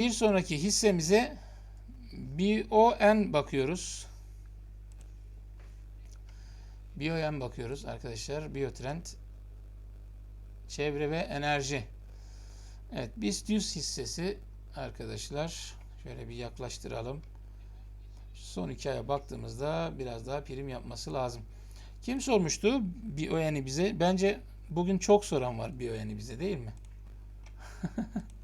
Bir sonraki hissemize BON bakıyoruz. BON bakıyoruz arkadaşlar. Biotrend çevre ve enerji. Evet, BIST 100 hissesi arkadaşlar. Şöyle bir yaklaştıralım. Son iki aya baktığımızda biraz daha prim yapması lazım. Kim sormuştu BON'i bize? Bence bugün çok soran var BON'i bize değil mi?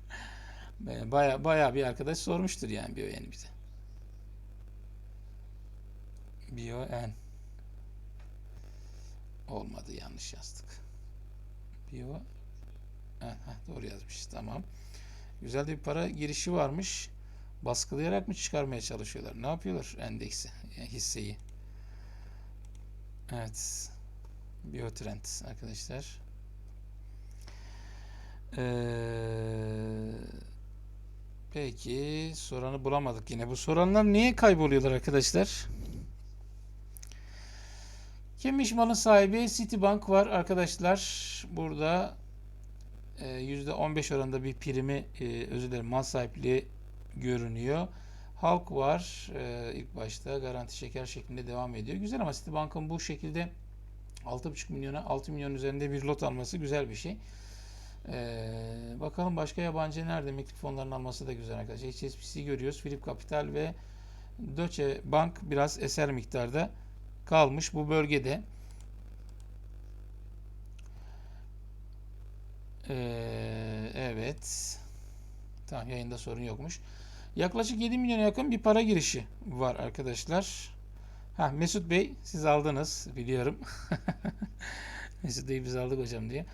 Baya baya bir arkadaş sormuştur yani BON'i bize. BON olmadı yanlış yazdık. Bio heh, doğru yazmışız tamam. Güzel de bir para girişi varmış. Baskılayarak mı çıkarmaya çalışıyorlar? Ne yapıyorlar endeksi, yani hisseyi? Evet. Biotrend arkadaşlar. Ee, peki soranı bulamadık yine. Bu soranlar niye kayboluyorlar arkadaşlar? Kimmiş malın sahibi? Citibank var arkadaşlar. Burada e, %15 oranında bir primi e, özür dilerim mal sahipliği görünüyor. Halk var. E, ilk başta garanti şeker şeklinde devam ediyor. Güzel ama Citibank'ın bu şekilde 6,5 milyona 6 milyon üzerinde bir lot alması güzel bir şey. Ee, bakalım başka yabancı nerede emeklilik fonlarının alması da güzel arkadaşlar. HSBC görüyoruz. Philip Capital ve Deutsche Bank biraz eser miktarda kalmış bu bölgede. Ee, evet. Tamam yayında sorun yokmuş. Yaklaşık 7 milyona yakın bir para girişi var arkadaşlar. Ha Mesut Bey siz aldınız biliyorum. Mesut Bey biz aldık hocam diye.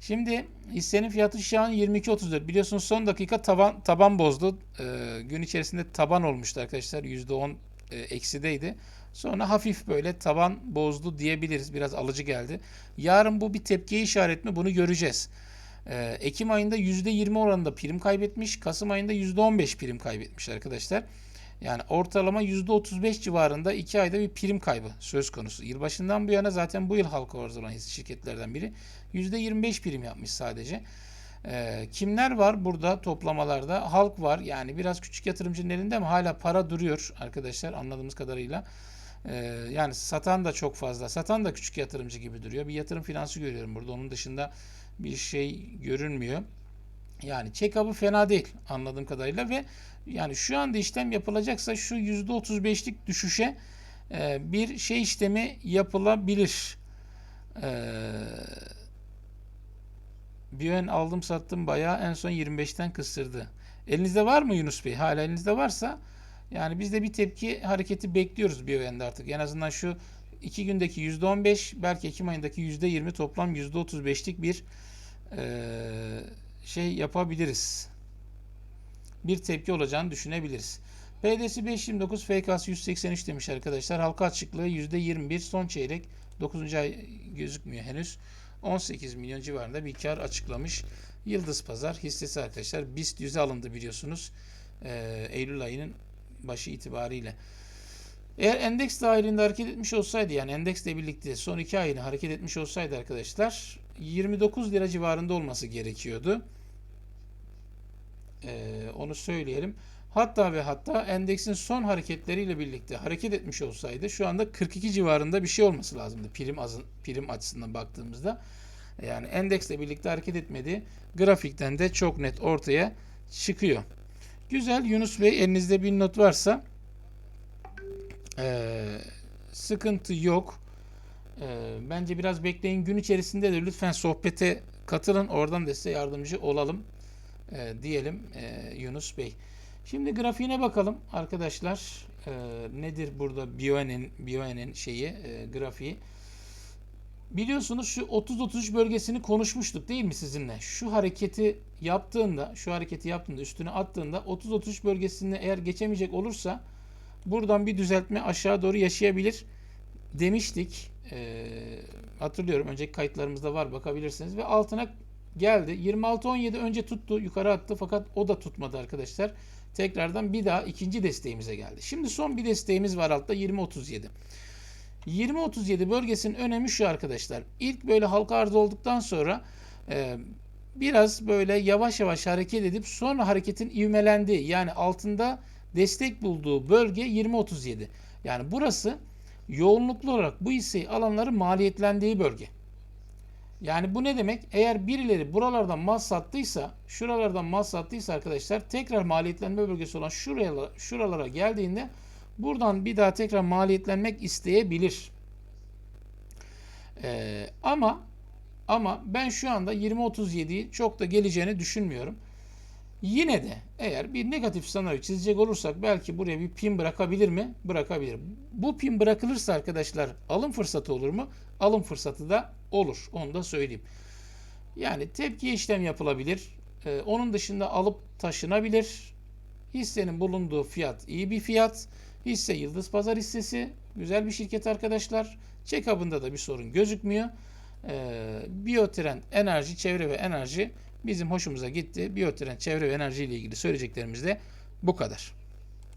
Şimdi hissenin fiyatı şu an 22.34. Biliyorsunuz son dakika taban taban bozdu. Ee, gün içerisinde taban olmuştu arkadaşlar. %10 e, eksideydi. Sonra hafif böyle taban bozdu diyebiliriz. Biraz alıcı geldi. Yarın bu bir tepkiye işaret mi? Bunu göreceğiz. Ee, Ekim ayında %20 oranında prim kaybetmiş. Kasım ayında %15 prim kaybetmiş arkadaşlar. Yani ortalama %35 civarında 2 ayda bir prim kaybı söz konusu. Yılbaşından bu yana zaten bu yıl halka arz olan şirketlerden biri %25 prim yapmış sadece. Ee, kimler var burada toplamalarda? Halk var. Yani biraz küçük yatırımcının elinde ama hala para duruyor arkadaşlar anladığımız kadarıyla. Ee, yani satan da çok fazla. Satan da küçük yatırımcı gibi duruyor. Bir yatırım finansı görüyorum burada. Onun dışında bir şey görünmüyor. Yani check-up'ı fena değil anladığım kadarıyla ve yani şu anda işlem yapılacaksa şu %35'lik düşüşe e, bir şey işlemi yapılabilir. E, bir ön aldım sattım bayağı en son 25'ten kısırdı. Elinizde var mı Yunus Bey? Hala elinizde varsa yani biz de bir tepki hareketi bekliyoruz bir yönde artık. En azından şu iki gündeki %15 belki Ekim ayındaki %20 toplam %35'lik bir e, şey yapabiliriz. Bir tepki olacağını düşünebiliriz. PD'si 529, FK'sı 183 demiş arkadaşlar. Halka açıklığı %21, son çeyrek 9. ay gözükmüyor henüz. 18 milyon civarında bir kar açıklamış. Yıldız Pazar hissesi arkadaşlar BIST 100'e alındı biliyorsunuz. Ee, Eylül ayının başı itibariyle. Eğer endeks dahilinde hareket etmiş olsaydı yani endeksle birlikte son iki ayını hareket etmiş olsaydı arkadaşlar 29 lira civarında olması gerekiyordu. Ee, onu söyleyelim. Hatta ve hatta endeksin son hareketleriyle birlikte hareket etmiş olsaydı şu anda 42 civarında bir şey olması lazımdı prim azın, prim açısından baktığımızda. Yani endeksle birlikte hareket etmedi. Grafikten de çok net ortaya çıkıyor. Güzel Yunus Bey elinizde bir not varsa ee, sıkıntı yok. Ee, bence biraz bekleyin. Gün içerisinde de lütfen sohbete katılın. Oradan da size yardımcı olalım e, diyelim e, Yunus Bey. Şimdi grafiğine bakalım arkadaşlar. E, nedir burada BioN'in BioN'in şeyi e, grafiği? Biliyorsunuz şu 30-33 bölgesini konuşmuştuk değil mi sizinle? Şu hareketi yaptığında, şu hareketi yaptığında, üstüne attığında 30-33 bölgesini eğer geçemeyecek olursa buradan bir düzeltme aşağı doğru yaşayabilir demiştik. E, hatırlıyorum önceki kayıtlarımızda var bakabilirsiniz ve altına geldi. 26-17 önce tuttu yukarı attı fakat o da tutmadı arkadaşlar. Tekrardan bir daha ikinci desteğimize geldi. Şimdi son bir desteğimiz var altta 20-37. 20-37 bölgesinin önemi şu arkadaşlar. İlk böyle halka arz olduktan sonra e, biraz böyle yavaş yavaş hareket edip sonra hareketin ivmelendiği yani altında destek bulduğu bölge 20.37. Yani burası yoğunluklu olarak bu hisseyi alanların maliyetlendiği bölge. Yani bu ne demek? Eğer birileri buralardan mal sattıysa, şuralardan mal sattıysa arkadaşlar tekrar maliyetlenme bölgesi olan şuraya, şuralara geldiğinde buradan bir daha tekrar maliyetlenmek isteyebilir. Ee, ama ama ben şu anda 20-37'yi çok da geleceğini düşünmüyorum. Yine de eğer bir negatif senaryo çizecek olursak belki buraya bir pin bırakabilir mi? Bırakabilir. Bu pin bırakılırsa arkadaşlar alım fırsatı olur mu? Alım fırsatı da olur. Onu da söyleyeyim. Yani tepki işlem yapılabilir. Ee, onun dışında alıp taşınabilir. Hissenin bulunduğu fiyat iyi bir fiyat. Hisse Yıldız Pazar hissesi. Güzel bir şirket arkadaşlar. Check-up'ında da bir sorun gözükmüyor. Ee, Biyotrend enerji, çevre ve enerji bizim hoşumuza gitti. Biyotrend çevre ve enerji ile ilgili söyleyeceklerimiz de bu kadar.